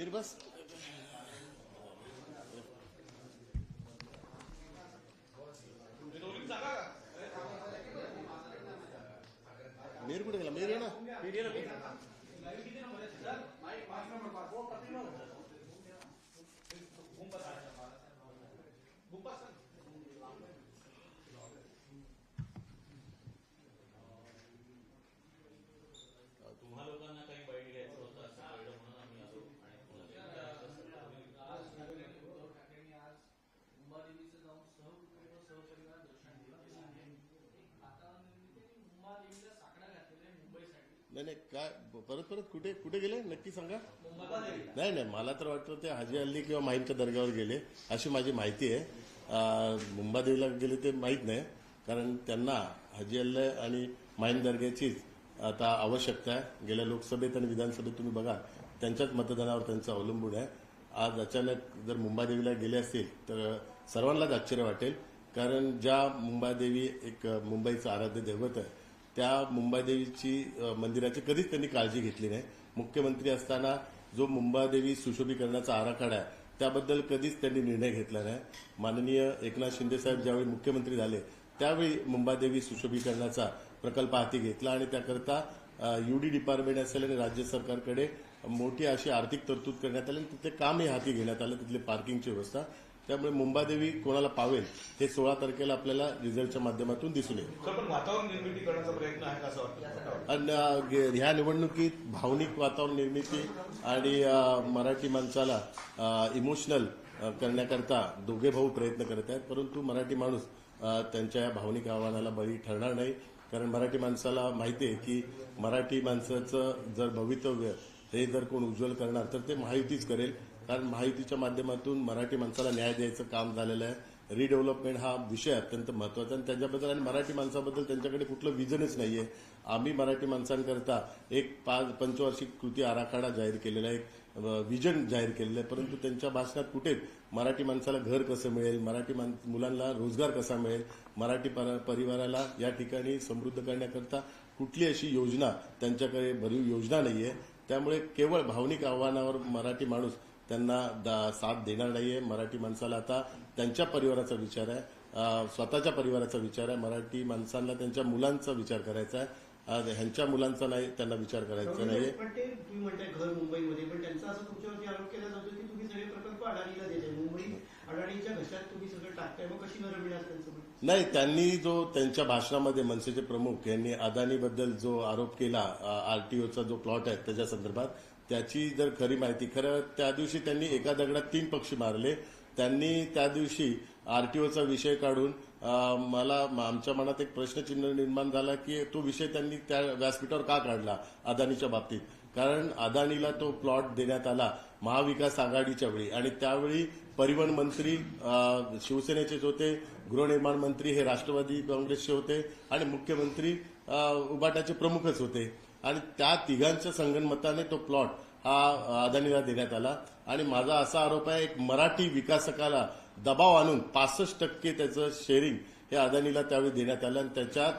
नीर बस मीर कुठे गेला मीर आहे ना तुम्हा लोकांना काही बाईट घ्यायचं होतं असं कळलं म्हणून आम्ही आलो आणि उद्धव ठाकरेंनी आज मुंबादेवीचं जाऊन सहकुटुंब सहपरिवार दर्शन दिलं आता निर्मिती मुंबादेवीला साकडा घातलेला आहे मुंबईसाठी नाही नाही काय? परत परत कुठे कुठे गेले? नक्की सांगा. नाही नाही मला तर वाटतं ते हाजी अल्ली किंवा माहीमच्या दर्ग्यावर गेले अशी माझी माहिती आहे. मुंबादेवीला गेले ते माहीत नाही कारण त्यांना हाजी अल्ला आणि माहीम दर्ग्याचीच आता आवश्यकता आहे. गेल्या लोकसभेत आणि विधानसभेत तुम्ही बघा त्यांच्याच मतदानावर त्यांचं अवलंबून आहे. आज अचानक जर मुंबादेवीला गेले असतील तर सर्वांनाच आश्चर्य वाटेल कारण ज्या मुंबादेवी एक मुंबईचं आराध्य दैवत आहे त्या मुंबादेवीची मंदिराची कधीच त्यांनी काळजी घेतली नाही. मुख्यमंत्री असताना जो मुंबादेवी सुशोभीकरणाचा आराखडा आहे त्याबद्दल कधीच त्यांनी निर्णय घेतला नाही. माननीय एकनाथ शिंदेसाहेब ज्यावेळी मुख्यमंत्री झाले त्यावेळी मुंबादेवी सुशोभीकरणाचा प्रकल्प हाती घेतला आणि त्याकरता युडी डिपार्टमेंट असेल आणि राज्य सरकारकडे मोठी अशी आर्थिक तरतूद करण्यात आली आणि तिथे कामही हाती घेण्यात आलं तिथले पार्किंगची व्यवस्था. त्यामुळे मुंबादेवी कोणाला पावेल हे सोळा तारखेला आपल्याला रिझल्टच्या माध्यमातून दिसून येईल. वातावरण निर्मिती करण्याचा प्रयत्न आहे असं वाटतं? ह्या निवडणुकीत भावनिक वातावरण निर्मिती आणि मराठी माणसाला इमोशनल करण्याकरता दोघे भाऊ प्रयत्न करत आहेत. परंतु मराठी माणूस त्यांच्या या भावनिक आव्हानाला बळी ठरणार नाही. कारण मराठी माणसाला माहिती आहे की मराठी माणसाचं जर भवितव्य हे जर कोण उज्ज्वल करणार तर ते महायुतीच करेल. कारण महायुतीच्या माध्यमातून मराठी माणसाला न्याय द्यायचं काम झालेलं आहे. रिडेव्हलपमेंट हा विषय अत्यंत महत्त्वाचा आणि त्याच्याबद्दल आणि मराठी माणसाबद्दल त्यांच्याकडे कुठलं विजनच नाहीये. आम्ही मराठी माणसांकरता एक पाच पंचवार्षिक कृती आराखडा जाहीर केलेला आहे. एक विजन जाहीर केलेलं आहे. परंतु त्यांच्या भाषणात कुठेच मराठी माणसाला घर कसं मिळेल? मराठी मुलांना रोजगार कसा मिळेल? मराठी पर- परिवाराला या ठिकाणी समृद्ध करण्याकरता कुठली अशी योजना? त्यांच्याकडे भरीव योजना नाहीये. त्यामुळे केवळ भावनिक आव्हानावर मराठी माणूस त्यांना दा- साथ देणार नाहीये मराठी माणसाला. आता त्यांच्या परिवाराचा विचार आहे. स्वतःच्या परिवाराचा विचार आहे. मराठी माणसांना त्यांच्या मुलांचा विचार करायचा आहे. ह्यांच्या मुलांचा नाही त्यांना विचार करायचा म्हणणं? नाही त्यांनी जो त्यांच्या भाषणामध्ये मनसेचे प्रमुख यांनी अदानीबद्दल जो आरोप केला आरटीओचा जो प्लॉट आहे त्याच्या संदर्भात त्याची जर खरी माहिती खरं त्या दिवशी त्यांनी एका दगडात तीन पक्षी मारले. त्यांनी त्या दिवशी आरटीओचा विषय काढून मला आमच्या मनात एक प्रश्नचिन्ह निर्माण झाला की तो विषय त्यांनी त्या व्यासपीठावर का काढला अदानीच्या बाबतीत? कारण अदानीला तो प्लॉट देण्यात आला महाविकास आघाडीच्या वेळी आणि त्यावेळी परिवहन मंत्री शिवसेनेचेच होते गृहनिर्माण मंत्री हे राष्ट्रवादी काँग्रेसचे होते आणि मुख्यमंत्री उबाटाचे प्रमुखच होते. आणि त्या तिघांच्या संगणमताने तो प्लॉट हा अदानीला देण्यात आला. आणि माझा असा आरोप आहे एक मराठी विकासकाला दबाव आणून पासष्ट टक्के त्याचं शेअरिंग हे अदानीला त्यावेळी देण्यात आलं. आणि त्याच्यात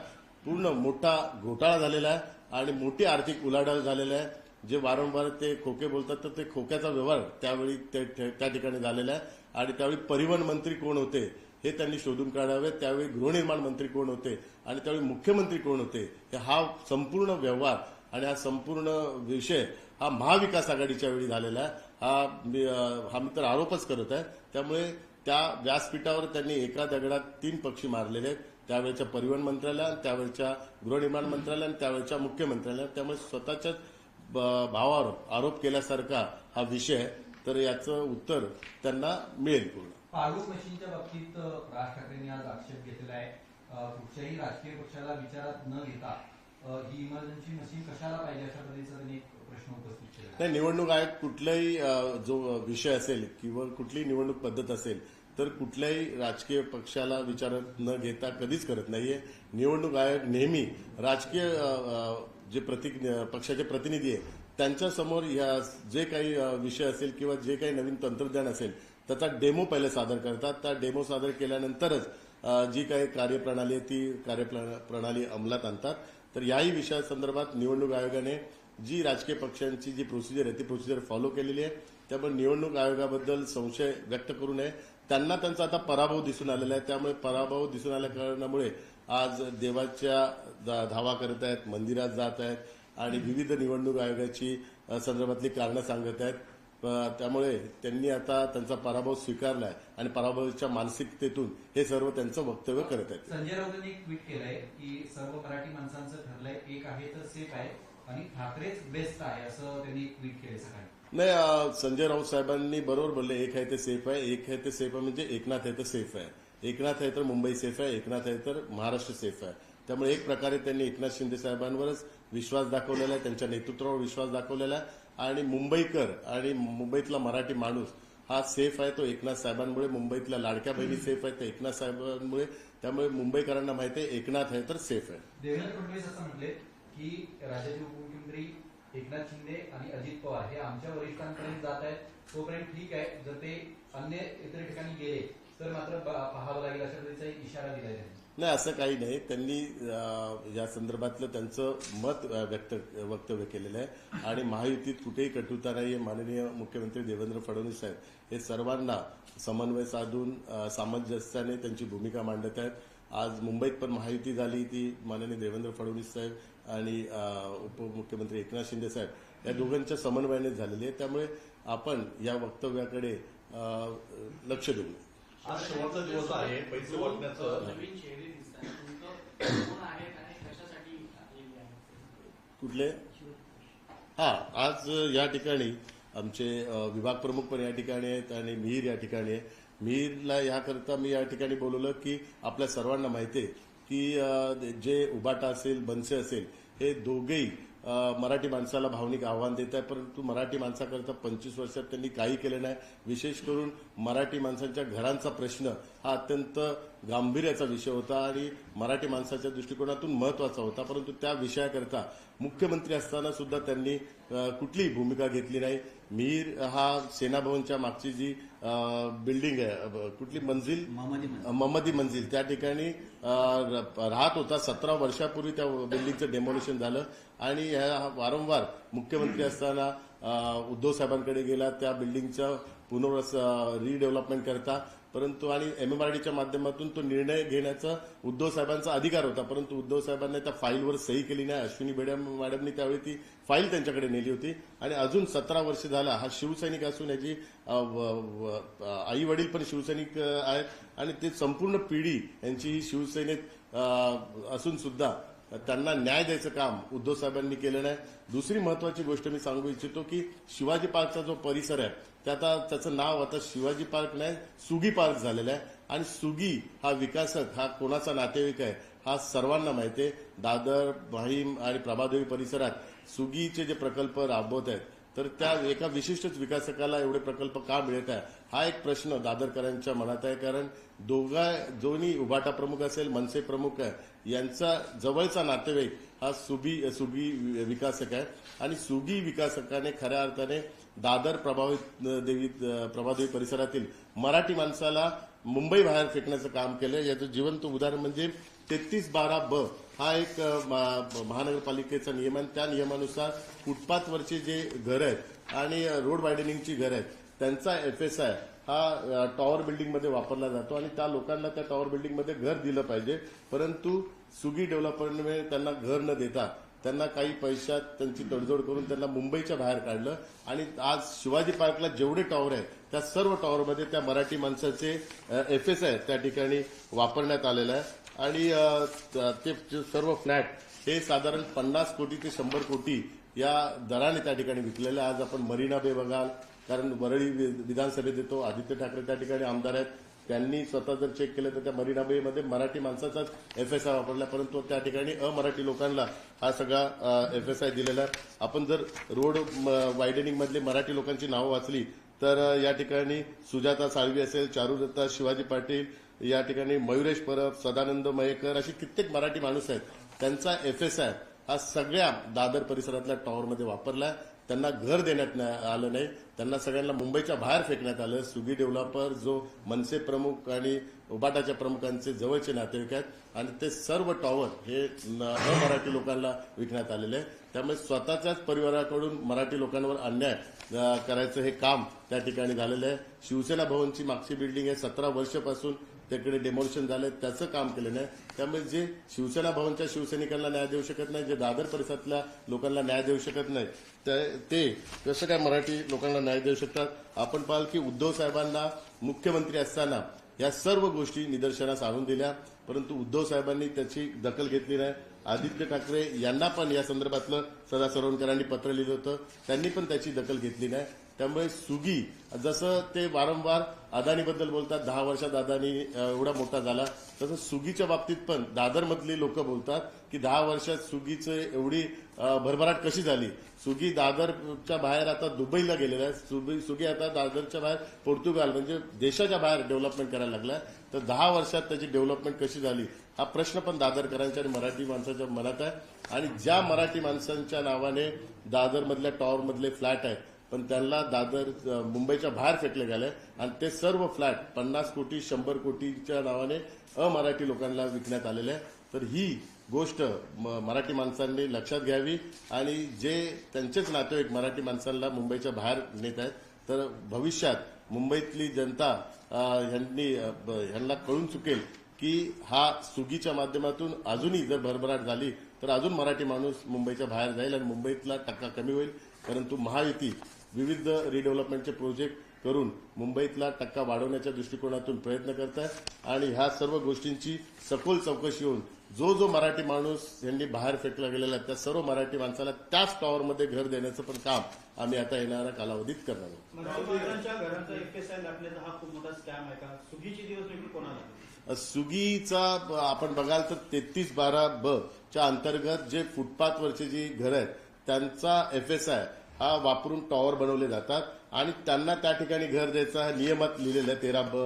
पूर्ण मोठा घोटाळा झालेला आहे आणि मोठी आर्थिक उलाढाल झालेला आहे. जे वारंवार ते खोके बोलतात तर ते खोक्याचा व्यवहार त्यावेळी ते- त्या ठिकाणी झालेला आहे. आणि त्यावेळी परिवहन मंत्री कोण होते हे त्यांनी शोधून काढावे. त्यावेळी गृहनिर्माण मंत्री कोण होते आणि त्यावेळी मुख्यमंत्री कोण होते हे हा संपूर्ण व्यवहार आणि हा संपूर्ण विषय हा महाविकास आघाडीच्या वेळी झालेला आहे. हा मी हा मी तर आरोपच करत आहे. त्यामुळे त्या व्यासपीठावर त्यांनी एका दगडात तीन पक्षी मारलेले आहेत. त्यावेळच्या परिवहन मंत्रालयात त्यावेळच्या गृहनिर्माण मंत्रालयात आणि त्यावेळच्या मुख्यमंत्र्यालयात त्यामुळे स्वतःच्याच ब- भावावर आरोप केल्यासारखा हा विषय तर याचं उत्तर त्यांना मिळेल पूर्ण. पाळू मशीनच्या बाबतीत राज ठाकरेंनी आज आक्षेप घेतलेला आहे. कुठच्याही राजकीय पक्षाला विचारात न घेता ही इमर्जन्सी मशीन कशाला पाहिजे अशा पद्धतीचा त्यांनी प्रश्न उपस्थित केला नाही निवडणूक आयोग कुठलाही जो विषय असेल किंवा कुठलीही निवडणूक पद्धत असेल तर कुठल्याही राजकीय पक्षाला विचारत न घेता कधीच करत नाहीये. निवडणूक आयोग नेहमी राजकीय जे प्रति पक्षाचे प्रतिनिधी आहे त्यांच्यासमोर या जे काही विषय असेल किंवा जे काही नवीन तंत्रज्ञान असेल त्याचा डेमो पहिले सादर करतात. त्या डेमो सादर केल्यानंतरच जी काही कार्यप्रणाली आहे ती कार्यप्रणाली अंमलात आणतात. तर याही विषयासंदर्भात निवडणूक आयोगाने जी राजकीय पक्षांची जी प्रोसिजर आहे ती प्रोसिजर फॉलो केलेली आहे. त्यामुळे निवडणूक आयोगाबद्दल संशय व्यक्त करू नये. त्यांना त्यांचा आता पराभव दिसून आलेला आहे. त्यामुळे पराभव दिसून आल्या कारणामुळे आज देवाच्या धा- धावा करत आहेत मंदिरात जात आहेत आणि विविध निवडणूक आयोगाची संदर्भातली कारणं सांगत आहेत. त्यामुळे त्यांनी आता त्यांचा पराभव स्वीकारला आहे आणि पराभवाच्या मानसिकतेतून हे सर्व त्यांचं वक्तव्य करत आहेत. संजय राऊतांनी एक ट्विट केलंय की सर्व मराठी माणसांचं ठरलंय एक आहे तर सेफ आहे आणि ठाकरेच बेस्ट आहे असं त्यांनी ट्विट सकाळी. नाही संजय राऊत साहेबांनी बरोबर बोलले एक आहे ते सेफ आहे एक आहे ते सेफ आहे म्हणजे एकनाथ आहे तर सेफ आहे. एकनाथ आहे तर मुंबई सेफ आहे एकनाथ आहे तर महाराष्ट्र सेफ आहे. त्यामुळे एक प्रकारे त्यांनी एकनाथ शिंदे साहेबांवरच विश्वास दाखवलेला आहे त्यांच्या नेतृत्वावर विश्वास दाखवलेला आहे. आणि मुंबईकर आणि मुंबईतला मराठी माणूस हा सेफ आहे तो एकनाथ साहेबांमुळे. मुंबईतल्या लाडक्या बहिणी सेफ आहेत त्या एकनाथ साहेबांमुळे. त्यामुळे मुंबईकरांना माहिती आहे एकनाथ आहे तर सेफ आहे. देवेंद्र फडणवीस असं म्हटले की राज्याचे उपमुख्यमंत्री एकनाथ शिंदे आणि अजित पवार हे आमच्या वरिष्ठांपर्यंत जात आहेत. तोपर्यंत ठीक आहे. जर ते अन्य इतर ठिकाणी गेले तर मात्र पाहावं लागेल अशा एक इशारा दिलाय त्यांनी. नाही असं काही नाही. त्यांनी या संदर्भातलं त्यांचं मत व्यक्त वक्तव्य केलेलं आहे. आणि महायुतीत कुठेही कटुता नाही माननीय मुख्यमंत्री देवेंद्र फडणवीस साहेब हे सर्वांना समन्वय साधून सामंजस्याने त्यांची भूमिका मांडत आहेत. आज मुंबईत पण महायुती झाली ती माननीय देवेंद्र फडणवीस साहेब आणि उपमुख्यमंत्री एकनाथ शिंदे साहेब या दोघांच्या समन्वयाने झालेली आहे. त्यामुळे आपण या वक्तव्याकडे लक्ष देऊ आज शेवटचा दिवस आहे पैसे वाटण्याचं. नवीन चेहरे दिसतात तुमचं कोण आहेत आणि कशासाठी आलेले आहेत कुठले? हा आज या ठिकाणी आमचे विभाग प्रमुख पण या ठिकाणी आहेत आणि मिहीर या ठिकाणी आहे. मिहीरला याकरता मी या ठिकाणी बोलवलं की आपल्या सर्वांना माहिती आहे की जे उबाटा असेल बनसे असेल हे दोघेही मराठी माणसाला भावनिक आव्हान देत आहे परंतु मराठी माणसाकरता पंचवीस वर्षात त्यांनी काही केलं नाही. विशेष करून मराठी माणसांच्या घरांचा प्रश्न हा अत्यंत गांभीर्याचा विषय होता आणि मराठी माणसाच्या दृष्टिकोनातून महत्त्वाचा होता परंतु त्या विषयाकरता मुख्यमंत्री असताना सुद्धा त्यांनी कुठलीही भूमिका घेतली नाही. मीर हा सेनाभवनच्या मागची जी बिल्डिंग आहे कुठली मंजिल ममदी मंजिल त्या ठिकाणी राहत होता. सतरा वर्षापूर्वी त्या बिल्डिंगचं डेमोलिशन झालं. आणि ह्या वारंवार मुख्यमंत्री असताना उद्धव साहेबांकडे गेला त्या बिल्डिंगचं पुनर्वस रिडेव्हलपमेंट करता. परंतु आणि एमएमआरडीच्या माध्यमातून तो निर्णय घेण्याचा उद्धव साहेबांचा अधिकार होता. परंतु उद्धव साहेबांनी त्या फाईलवर सही केली नाही. अश्विनी बेडे मॅडमनी त्यावेळी ती फाईल त्यांच्याकडे नेली होती. आणि अजून सतरा वर्ष झाला हा शिवसैनिक असून याची आई वडील पण शिवसैनिक आहेत. आणि ते संपूर्ण पिढी यांची ही शिवसेनेत असून सुद्धा त्यांना न्याय द्यायचं काम उद्धव साहेबांनी केलं नाही दुसरी महत्वाची गोष्ट मी सांगू इच्छितो की शिवाजी पार्कचा जो परिसर आहे ते आता त्याचं नाव आता शिवाजी पार्क नाही सुगी पार्क झालेलं आहे. आणि सुगी हा विकासक हा कोणाचा नातेवाईक आहे हा सर्वांना माहिती आहे. दादर माहीम आणि प्रभादेवी परिसरात सुगीचे जे प्रकल्प राबवत आहेत तर त्या एका विशिष्टच विकासकाला एवढे प्रकल्प का मिळत आहे? हा एक प्रश्न दादरकरांच्या मनात आहे. कारण दोघा दोन्ही उभाटा प्रमुख असेल मनसे प्रमुख आहे. यांचा जवळचा नातेवाईक हा सुबी सुगी विकासक आहे. आणि सुगी विकासकाने खऱ्या अर्थाने दादर प्रभावित देवी प्रभादेवी परिसरातील मराठी माणसाला मुंबई बाहेर फेकण्याचं काम केलं याचं जिवंत उदाहरण म्हणजे तेहतीस बारा ब हा एक महानगरपालिकेचा नियम आहे. त्या नियमानुसार फुटपाथवरचे जे घर आहेत आणि रोड वायडनिंगची घर आहेत त्यांचा एफ एस आय हा टॉवर बिल्डिंगमध्ये वापरला जातो आणि त्या लोकांना त्या टॉवर बिल्डिंगमध्ये घर दिलं पाहिजे. परंतु सुगी डेव्हलपरने त्यांना घर न देता त्यांना काही पैशात त्यांची तडजोड करून त्यांना मुंबईच्या बाहेर काढलं. आणि आज शिवाजी पार्कला जेवढे टॉवर आहेत त्या सर्व टॉवरमध्ये त्या मराठी माणसाचे एफ एस आय त्या ठिकाणी वापरण्यात आलेलं आहे. आणि ते जे सर्व फ्लॅट हे साधारण पन्नास कोटी ते शंभर कोटी या दराने त्या ठिकाणी विकलेले आज आपण मरीना बे बघाल कारण वरळी वि- विधानसभेत येतो आदित्य ठाकरे त्या ठिकाणी आमदार आहेत. त्यांनी स्वतः जर चेक केलं तर त्या मरीना बे मध्ये मराठी माणसाचाच एफ एस आय वापरला परंतु त्या ठिकाणी अमराठी लोकांना हा सगळा एफ एस आय दिलेला आहे. आपण जर रोड वायडनिंग मधले मराठी लोकांची नावं वाचली तर या ठिकाणी सुजाता साळवी असेल चारुदत्ता शिवाजी पाटील या ठिकाणी मयुरेश परब सदानंद मयेकर अशी कित्येक मराठी माणूस आहेत. त्यांचा एफ एस आय हा सगळ्या दादर परिसरातल्या टॉवरमध्ये वापरला त्यांना घर देण्यात आलं नाही. त्यांना सगळ्यांना मुंबईच्या बाहेर फेकण्यात आलं. सुगी डेव्हलपर जो मनसे प्रमुख आणि उबाटाच्या प्रमुखांचे जवळचे नातेवाईक आहेत. आणि ते सर्व टॉवर हे मराठी लोकांना विकण्यात आलेले आहे त्यामुळे स्वतःच्याच परिवाराकडून मराठी लोकांवर अन्याय करायचं हे काम त्या ठिकाणी झालेलं आहे. शिवसेना भवनची मागची बिल्डिंग आहे. सतरा वर्षापासून त्याकडे डेमोलिशन झालं त्याचं काम केलं नाही. त्यामुळे जे शिवसेना भवनच्या शिवसैनिकांना न्याय देऊ शकत नाही जे दादर परिसरातल्या लोकांना न्याय देऊ शकत नाही ते कसं काय मराठी लोकांना न्याय देऊ शकतात? आपण पाहाल की उद्धव साहेबांना मुख्यमंत्री असताना या सर्व गोष्टी निदर्शनास आणून दिल्या परंतु उद्धव साहेबांनी त्याची दखल घेतली नाही. आदित्य ठाकरे यांना पण या संदर्भातलं सदा सरवणकरांनी पत्र लिहिलं होतं त्यांनी पण त्याची दखल घेतली नाही. त्यामुळे सुगी जसं ते वारंवार अदानीबद्दल बोलतात दहा वर्षात अदानी एवढा मोठा झाला. तसं सुगीच्या बाबतीत पण दादरमधली लोक बोलतात की दहा वर्षात सुगीचं एवढी भरभराट कशी झाली? सुगी दादरच्या बाहेर आता दुबईला गेलेला आहे. सुगी सुगी आता दादरच्या बाहेर पोर्तुगाल म्हणजे देशाच्या बाहेर डेव्हलपमेंट करायला लागला तर दहा वर्षात त्याची डेव्हलपमेंट कशी झाली? हा प्रश्न पण दादरकरांच्या आणि मराठी माणसाच्या मनात आहे. आणि ज्या मराठी माणसांच्या नावाने दादरमधल्या टॉवरमधले फ्लॅट आहेत पण त्यांना दादर मुंबईच्या बाहेर फेकले गेले. आणि ते सर्व फ्लॅट पन्नास कोटी शंभर कोटीच्या नावाने अमराठी लोकांना विकण्यात आलेले आहे तर ही गोष्ट म- मराठी माणसांनी लक्षात घ्यावी. आणि जे त्यांचेच नातेवाईक मराठी माणसांना मुंबईच्या बाहेर नेत आहेत तर भविष्यात मुंबईतली जनता यांनी ह्यांनी ह्यांना कळून चुकेल की हा सुगीच्या माध्यमातून अजूनही जर भरभराट झाली तर अजून मराठी माणूस मुंबईच्या बाहेर जाईल आणि मुंबईतला टक्का कमी होईल. परंतु महायुती विविध रिडेव्हलपमेंटचे प्रोजेक्ट करून मुंबईतला टक्का वाढवण्याच्या दृष्टिकोनातून प्रयत्न करत आहे आणि ह्या सर्व गोष्टींची सखोल चौकशी होऊन जो जो मराठी माणूस यांनी बाहेर फेकला गेलेला आहे त्या सर्व मराठी माणसाला त्याच टॉवरमध्ये घर देण्याचं पण काम आम्ही आता येणाऱ्या कालावधीत करणार आहोत. हा सुगीचे आपण बघाल तर तेहतीस बारा ब च्या अंतर्गत जे फुटपाथवरचे जी घर आहेत त्यांचा एफएसआय हा वापरून टॉवर बनवले जातात. आणि त्यांना त्या ठिकाणी घर द्यायचा हा नियमात लिहिलेलं आहे तेरा ब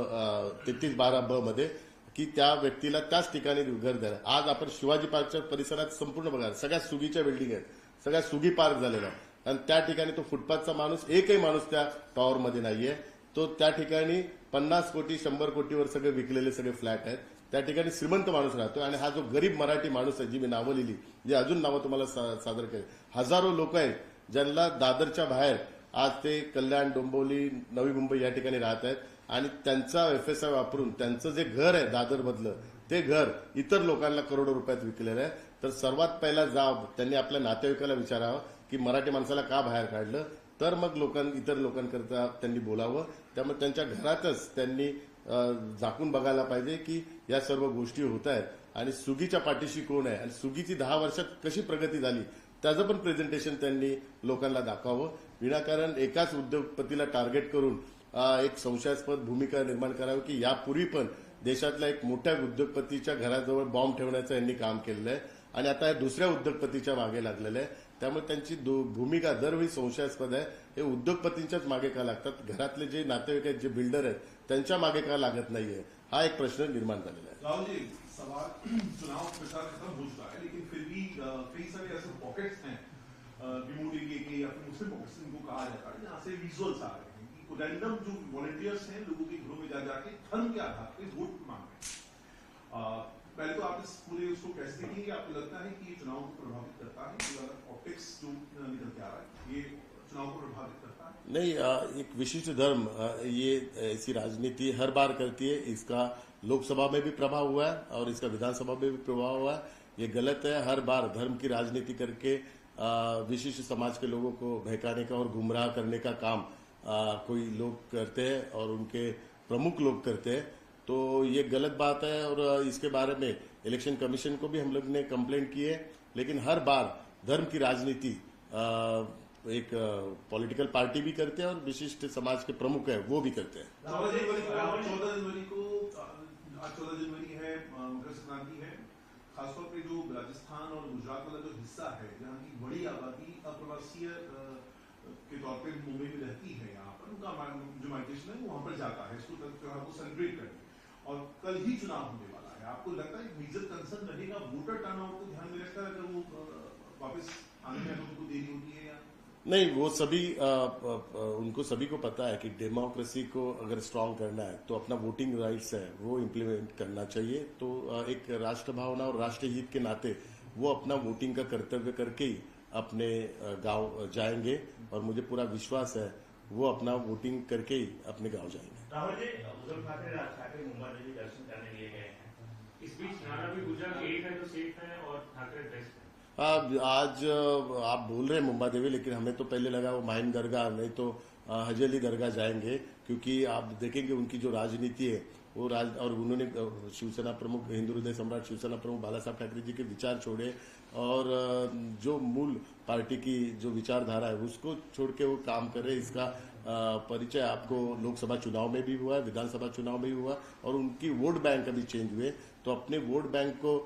तेहतीस बारा ब मध्ये की त्या व्यक्तीला त्याच ठिकाणी घर द्यायला. आज आपण शिवाजी पार्कच्या परिसरात संपूर्ण बघा सगळ्या सुगीच्या बिल्डिंग आहेत. सगळ्या सुगी पार्क झालेला आहे. आणि त्या ठिकाणी तो फुटपाथचा माणूस एकही माणूस त्या टॉवरमध्ये नाहीये. तो त्या ठिकाणी पन्नास कोटी शंभर कोटीवर सगळे विकलेले सगळे फ्लॅट आहेत. त्या ठिकाणी श्रीमंत माणूस राहतो आणि हा जो गरीब मराठी माणूस आहे जी मी नावं लिहिली जी अजून नावं तुम्हाला सा- सादर केली. हजारो लोक आहेत. ज्यांना दादरच्या बाहेर आज ते कल्याण डोंबिवली नवी मुंबई या ठिकाणी राहत आहेत. आणि त्यांचा एफएसआय वापरून त्यांचं जे घर आहे दादरमधलं ते घर इतर लोकांना करोडो रुपयात विकलेलं आहे. तर सर्वात पहिला जाब त्यांनी आपल्या नातेवाईकाला विचारावं की मराठी माणसाला का बाहेर काढलं? तर मग लोकां इतर लोकांकरता त्यांनी बोलावं. त्यामुळे त्यांच्या घरातच त्यांनी झाकून बघायला पाहिजे की या सर्व गोष्टी होत आहेत. आणि सुगीच्या पाठीशी कोण आहे? आणि सुगीची दहा वर्षात कशी प्रगती झाली? त्याचं पण प्रेझेंटेशन त्यांनी लोकांना दाखवावं. विनाकारण एकाच उद्योगपतीला टार्गेट करून एक संशयास्पद भूमिका निर्माण करावी की यापूर्वी पण देशातल्या एक मोठ्या उद्योगपतीच्या घराजवळ बॉम्ब ठेवण्याचं यांनी काम केलेलं आहे. आणि आता या दुसऱ्या उद्योगपतीच्या मागे लागलेलं आहे. त्यामुळे त्यांची भूमिका दरवेळी संशयास्पद आहे. हे उद्योगपतींच्याच मागे का लागतात? घरातले जे नातेवाईक आहेत जे बिल्डर आहेत त्यांच्या मागे का लागत नाहीये? हा एक प्रश्न निर्माण झालेला आहे. सवाल चुनाव प्रचार खत्म हो चुका है, लेकिन फिर भी कई सारे ऐसे पॉकेट्स हैं के के या फिर मुस्लिम पॉकेट्स इनको कहा जाता है, जहाँ से विजुअल्स आ रहे हैं कि रैंडम जो वॉलंटियर्स हैं, लोगों के घरों में जा, जाके धर्म के आधार पर वोट मांग रहे हैं। पहले तो आप इस पूरे उसको कैसे देखेंगे आपको लगता है कि ये चुनाव को प्रभावित करता है ऑप्टिक्स जो निकल के आ रहा है, ये चुनाव को प्रभावित करता है। नहीं एक विशिष्ट धर्म ये ऐसी राजनीति हर बार करती है। इसका लोकसभा में भी प्रभाव हुआ है और इसका विधानसभा में भी प्रभाव हुआ है। ये गलत है। हर बार धर्म की राजनीति करके विशिष्ट समाज के लोगों को बहकाने का और गुमराह करने का काम कोई लोग करते हैं और उनके प्रमुख लोग करते हैं। तो ये गलत बात है और इसके बारे में इलेक्शन कमीशन को भी हम लोग ने कंप्लेंट की है। लेकिन हर बार धर्म की राजनीति एक पॉलिटिकल पार्टी भी करते हैं और विशिष्ट समाज के प्रमुख है, वो भी करते हैं। चौदह जनवरी को चौदह जनवरी है मकर संक्रांति है। खासतौर जो राजस्थान और गुजरात वाला जो हिस्सा है, जहाँ की बड़ी आबादी अप्रवासीय के तौर मुंबई में रहती है, यहाँ पर उनका जो माइग्रेशन है वहाँ पर जाता है, इसको को सेलिब्रेट और कल ही चुनाव होने वाला है। आपको लगता है मेजर कंसर्न रहेगा, वोटर टर्नआउट को ध्यान में रखकर अगर वो वापस आने में उनको देरी होती है या नहीं वो सभी अ, अ, अ, उनको सभी को पता है कि डेमोक्रेसी को अगर स्ट्रांग करना है तो अपना वोटिंग राइट्स है वो इम्प्लीमेंट करना चाहिए। तो एक राष्ट्र भावना और राष्ट्र हित के नाते वो अपना वोटिंग का कर्तव्य करके ही अपने गाँव जाएँगे और मुझे पूरा विश्वास है वो अपना वोटिंग करके ही अपने गाँव जाएँगे। राहुल जी उद्धव ठाकरे राज ठाकरे मुंबई दर्शन करने लिए गए हैं। इस बीच भी एक है तो सेफ़ है और ठाकरे बेस्ट है। आज आप बोल रहे हैं मुंबा देवी, लेकिन हमें तो पहले लगा वो माहिन दरगाह, नहीं तो हजेली दरगाह जाएँगे, क्योंकि आप देखेंगे उनकी जो राजनीति है, वो राज, और उन्होंने शिवसेना प्रमुख, हिंदू हृदय सम्राट शिवसेना प्रमुख बाला साहब ठाकरे जी के विचार छोड़े, और जो मूल पार्टी की जो विचारधारा है, उसको छोड़ के वो काम कर रहे इसका परिचय आपको लोकसभा चुनाव में भी हुआ, विधानसभा चुनाव में भी हुआ, और उनकी वोट बैंक अभी चेंज हुए तो अपने वोट बैंक को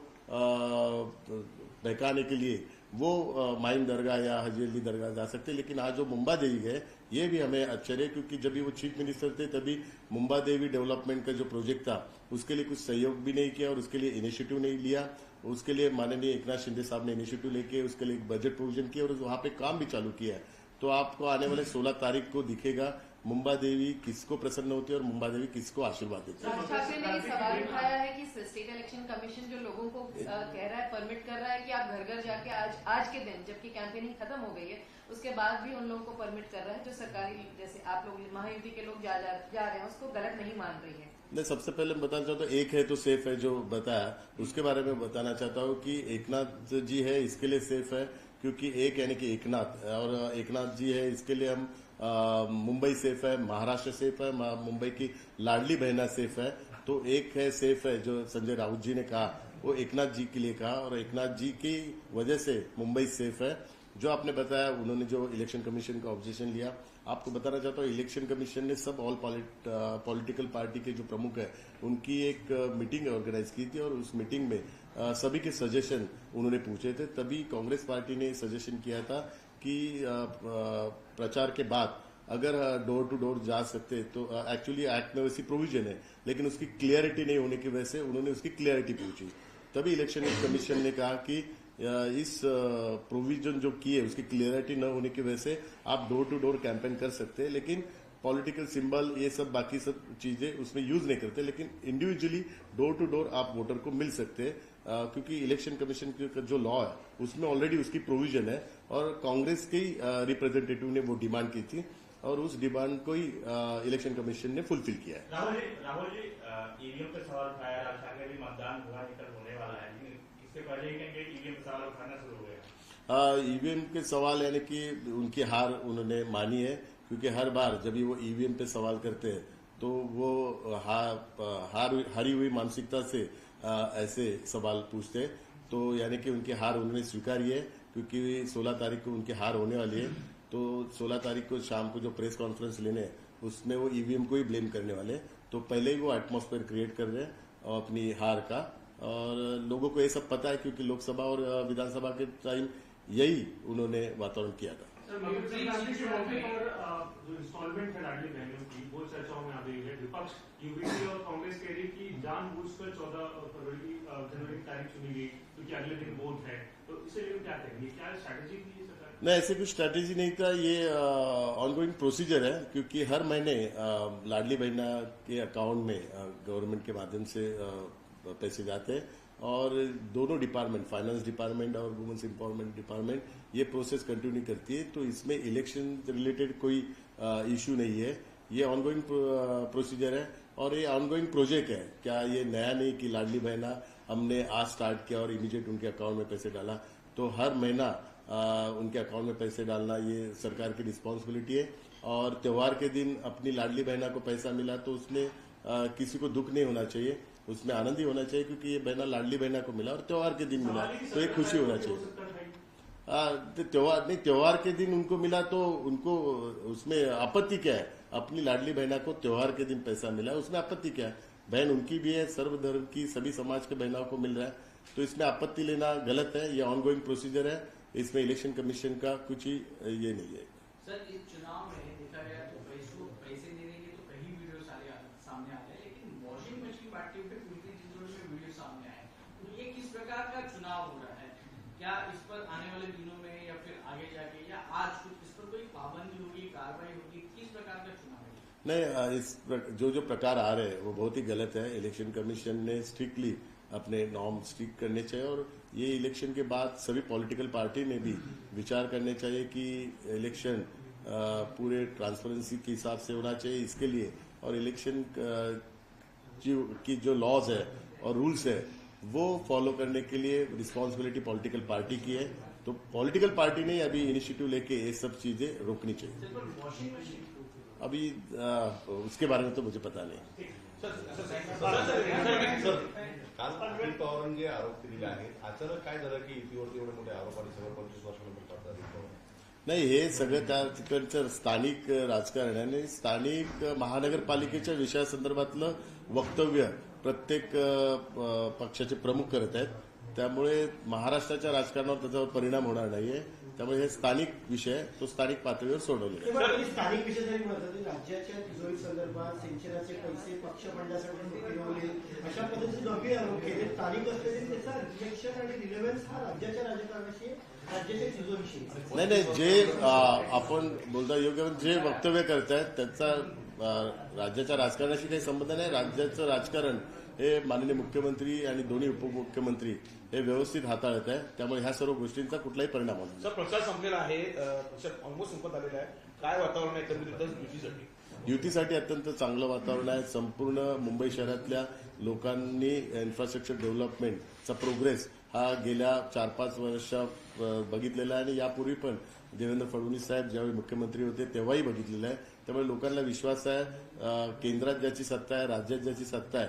बहकाने के लिए वो माइन दरगाह या हजेली दरगाह जा सकते लेकिन आज जो मुंबा देवी गए ये भी हमें आश्चर्य क्योंकि जब भी वो चीफ मिनिस्टर थे, तभी मुंबा देवी डेवलपमेंट का जो प्रोजेक्ट था, उसके लिए कुछ सहयोग भी नहीं किया और उसके लिए इनिशिएटिव नहीं लिया। उसके लिए माननीय एकनाथ शिंदे साहब ने इनिशिएटिव लेके, उसके लिए एक बजट प्रोविज़न किया और वहाँ पे काम भी चालू किया है। तो आपको आने वाले 16 तारीख को दिखेगा मुंबा देवी किसको प्रसन्न होती है और मुंबा देवी किसको आशीर्वाद देती है? ने सवाल उठाया है कि स्टेट इलेक्शन कमीशन जो लोगों को कह रहा है परमिट कर रहा है कि आप घर घर जाके आज आज के दिन जबकि कैंपेनिंग खत्म हो गई है उसके बाद भी उन लोगों को परमिट कर रहा है जो सरकारी जैसे आप लोग महायुति के लोग जा, जा, जा रहे हैं उसको गलत नहीं मान रही है। मैं सबसे पहले मैं बताना चाहता हूँ एक है तो सेफ़ है जो बताया उसके बारे में बताना चाहता हूँ कि एकनाथ जी है इसके लिए सेफ़ है क्योंकि एक यानी कि एकनाथ और एकनाथ जी है इसके लिए हम मुंबई सेफ़ है, महाराष्ट्र सेफ़ है मुंबई की लाडली बहना सेफ़ है। तो एक है सेफ़ है, जो संजय राउत जी ने कहा, वो एकनाथ जी के लिए कहा, और एकनाथ जी की वजह से मुंबई सेफ़ है। जो आपने बताया, उन्होंने जो इलेक्शन कमीशन का ऑब्जेक्शन लिया, आपको बताना चाहता हूँ, इलेक्शन कमीशन ने सब ऑल पॉलिटिकल पार्टी के जो प्रमुख है, उनकी एक मीटिंग ऑर्गेनाइज की थी, और उस मीटिंग में सभी के सजेशन उन्होंने पूछे थे। तभी कांग्रेस पार्टी ने सजेशन किया था कि प्रचार के बाद अगर डोर टू डोर जा सकते तो एक्चुअली एक्ट में वैसी प्रोविज़न है, लेकिन उसकी क्लियरिटी नहीं होने की वजह से उन्होंने उसकी क्लियरिटी पूछी। तभी इलेक्शन कमीशन ने कहा कि इस प्रोविज़न जो की है, उसकी क्लियरिटी न होने की वजह से आप डोर टू डोर कैंपेन कर सकते हैं, लेकिन पॉलिटिकल सिंबल ये सब बाकी सब चीज़ें उसमें यूज़ नहीं करते, लेकिन इंडिविजुअली डोर टू डोर आप वोटर को मिल सकते हैं। क्योंकि इलेक्शन कमीशन का जो लॉ है उसमें ऑलरेडी उसकी प्रोविज़न है और कांग्रेस के रिप्रेजेंटेटिव ने वो डिमांड की थी और उस डिमांड को ही इलेक्शन कमीशन ने फुलफिल किया है। राहुल जी राहुल जी ईवीएम पे सवाल उठाया राज ठाकरे भी मतदान हुआ निकल होने वाला है इससे पहले ईवीएम पे सवाल उठाना शुरू हो गया। ईवीएम के सवाल यानी कि उनकी हार उन्होंने मानी है क्योंकि हर बार जब वो ईवीएम पे सवाल करते हैं तो वो हार हारी हुई मानसिकता से ऐसे सवाल पूछते तो यानी कि उनकी हार उन्होंने स्वीकारी है, क्योंकि 16 तारीख को उनकी हार होने वाली है। तो 16 तारीख को शाम को जो प्रेस कॉन्फ्रेंस लेने, उसमें वो ईवीएम को ही ब्लेम करने वाले तो पहले ही वो एटमॉस्फेयर क्रिएट कर रहे हैं अपनी हार का। और लोगों को ये सब पता है, क्योंकि लोकसभा और विधानसभा के टाइम यही उन्होंने वातावरण किया था। सर मकर संक्रांति के मौके पर अ, जो इंस्टॉलमेंट है लाडली बहनों की वो चर्चाओं में आ गई है विपक्ष यूपीपी और कांग्रेस कह रही कि जानबूझकर चौदह फरवरी अ, जनवरी की तारीख चुनी गई क्योंकि अगले दिन वोट है तो इसे लेकर क्या कहेंगे क्या स्ट्रैटेजी थी नहीं ऐसे कुछ स्ट्रैटेजी नहीं था ये ऑनगोइंग प्रोसीजर है क्योंकि हर महीने लाडली बहना के अकाउंट में गवर्नमेंट के माध्यम से पैसे जाते हैं और दोनों डिपार्टमेंट फाइनेंस डिपार्टमेंट और वुमेन्स एम्पावरमेंट डिपार्टमेंट ये प्रोसेस कंटिन्यू करती है तो इसमें इलेक्शन रिलेटेड कोई इश्यू नहीं है। ये ऑनगोइंग प्रोसीजर है और ये ऑनगोइंग प्रोजेक्ट है। क्या ये नया नहीं कि लाडली बहना हमने आज स्टार्ट किया और इमीडिएट उनके अकाउंट में पैसे डाला? तो हर महीना उनके अकाउंट में पैसे डालना, ये सरकार की रिस्पॉन्सिबिलिटी है। और त्यौहार के दिन अपनी लाडली बहना को पैसा मिला तो उसमें किसी को दुख नहीं होना चाहिए। उसमें आनंद ही होना चाहिए क्योंकि ये बहना लाडली बहना को मिला और त्योहार के दिन मिला है तो सरकार खुशी होना चाहिए। आ, तो त्योहार नहीं त्योहार के दिन उनको मिला तो उनको उसमें आपत्ति क्या है? अपनी लाडली बहना को त्योहार के दिन पैसा मिला उसमें आपत्ति क्या है? बहन उनकी भी है सर्वधर्म की सभी समाज के बहनों को मिल रहा है। तो इसमें आपत्ति लेना गलत है ये ऑनगोइंग प्रोसीजर है इसमें इलेक्शन कमीशन का कुछ ही ये नहीं है। सर इस चुनाव में देखा गया तो पैसों पैसे देने के तो कई वीडियो सारे आ- सामने आते हैं लेकिन वॉशिंग मशीन बांटते हुए उल्टी चीज़ों में वीडियो सामने आए तो ये किस प्रकार का चुनाव हो रहा है क्या इस पर आने वाले दिनों में या फिर आगे जाके या आज कुछ इस पर कोई पाबंदी होगी कार्रवाई होगी किस प्रकार का चुनाव है नहीं इस जो जो प्रकार आ रहे हैं, वो बहुत ही गलत है। इलेक्शन कमीशन ने स्ट्रिक्टली अपने नॉर्म स्ट्रिक करने चाहिए और ये इलेक्शन के बाद सभी पॉलिटिकल पार्टी ने भी विचार करने चाहिए कि इलेक्शन पूरे ट्रांसपेरेंसी के हिसाब से होना चाहिए इसके लिए। और इलेक्शन की जो लॉज है और रूल्स है, वो फॉलो करने के लिए रिस्पॉन्सिबिलिटी पॉलिटिकल पार्टी की है। तो पॉलिटिकल पार्टी ने अभी इनिशिएटिव लेके ये सब चीज़ें रोकनी चाहिए। अभी अ, उसके बारे में तो मुझे पता नहीं। काल अजित पवारांनी जे आरोप केलेले आहेत. अचानक काय झालं की युतीवरती एवढे मोठे आरोप आणि सगळं पंचवीस वर्षानंतर करतात अजित पवार नाही हे सगळं त्या तिकडचं स्थानिक राजकारण आहे आणि स्थानिक महानगरपालिकेच्या विषयासंदर्भातलं वक्तव्य प्रत्येक पक्षाचे प्रमुख करत आहेत. त्यामुळे महाराष्ट्राच्या राजकारणावर त्याच्यावर परिणाम होणार नाहीये. त्यामुळे हे स्थानिक विषय तो स्थानिक पातळीवर सोडवले स्थानिक विषय जरी म्हणतात राज्याच्या तिजोरी संदर्भात सिंचनाचे पैसे पक्ष फंडासाठी अशा पद्धतीचे गंभीर आरोप केले. स्थानिक असले तरी त्याचा रिफ्लेक्शन आणि रिलेव्हन्स हा राज्याच्या राजकारणाशी राज्याच्या तिजोरीशी. नाही नाही जे आपण बोलता योग्य पण जे वक्तव्य करतायत त्याचा राज्याच्या राजकारणाशी काही संबंध नाही. राज्याचं राजकारण हे माननीय मुख्यमंत्री आणि दोन्ही उपमुख्यमंत्री हे व्यवस्थित हाताळत आहे. त्यामुळे ह्या सर्व गोष्टींचा कुठलाही परिणाम होणार नाही. सर प्रचार संपलेला आहे. ऑलमोस्ट संपत आलेला आहे. काय वातावरण आहे? एकंदरीत युतीसाठी. युतीसाठी अत्यंत चांगलं वातावरण आहे. संपूर्ण मुंबई शहरातल्या लोकांनी इन्फ्रास्ट्रक्चर डेव्हलपमेंटचा प्रोग्रेस हा गेल्या चार पाच वर्षात अ, बघितलेला आहे. आणि यापूर्वी पण देवेंद्र फडणवीस साहेब ज्यावेळी मुख्यमंत्री होते तेव्हाही बघितलेलं आहे. त्यामुळे लोकांना विश्वास आहे. केंद्रात ज्याची सत्ता आहे राज्यात ज्याची सत्ता आहे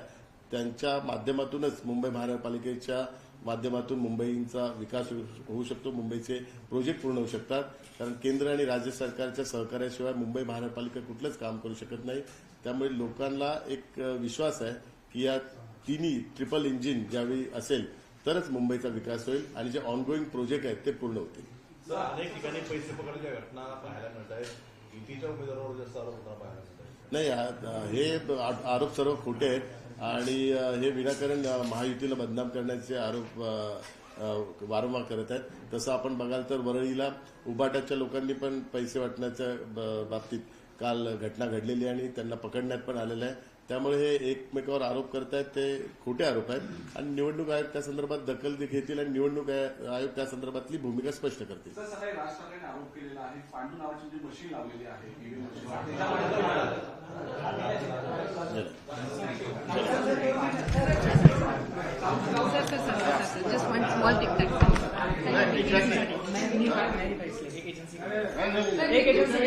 त्यांच्या माध्यमातूनच मुंबई महानगरपालिकेच्या माध्यमातून मुंबईचा विकास होऊ शकतो मुंबईचे प्रोजेक्ट पूर्ण होऊ शकतात. कारण केंद्र आणि राज्य सरकारच्या सहकार्याशिवाय मुंबई महानगरपालिका कुठलंच काम करू शकत नाही. त्यामुळे लोकांना एक विश्वास आहे की या तिन्ही ट्रिपल इंजिन ज्यावेळी असेल तरच मुंबईचा विकास होईल आणि जे ऑनगोईंग प्रोजेक्ट आहेत ते पूर्ण होतील. सर अनेक ठिकाणी पैसे पकडण्याच्या घटना पाहायला मिळत आहेत. युतीच्या उमेदवारावर जास्त आरोप पाहायला मिळत नाही हे आरोप सर्व खोटे आहेत. आणि हे विनाकारण महायुतीला बदनाम करण्याचे आरोप वारंवार करत आहेत. तसं आपण बघाल तर वरळीला उबाटाच्या लोकांनी पण पैसे वाटण्याच्या ब- बाबतीत काल घटना घडलेली आहे आणि त्यांना पकडण्यात पण आलेलं आहे. त्यामुळे हे एकमेकावर आरोप करतायत ते खोटे आरोप आहेत आणि निवडणूक आयोग त्या संदर्भात दखल ते घेतील आणि निवडणूक आय- आयोग त्या संदर्भातली भूमिका स्पष्ट करतील एक एजन्सी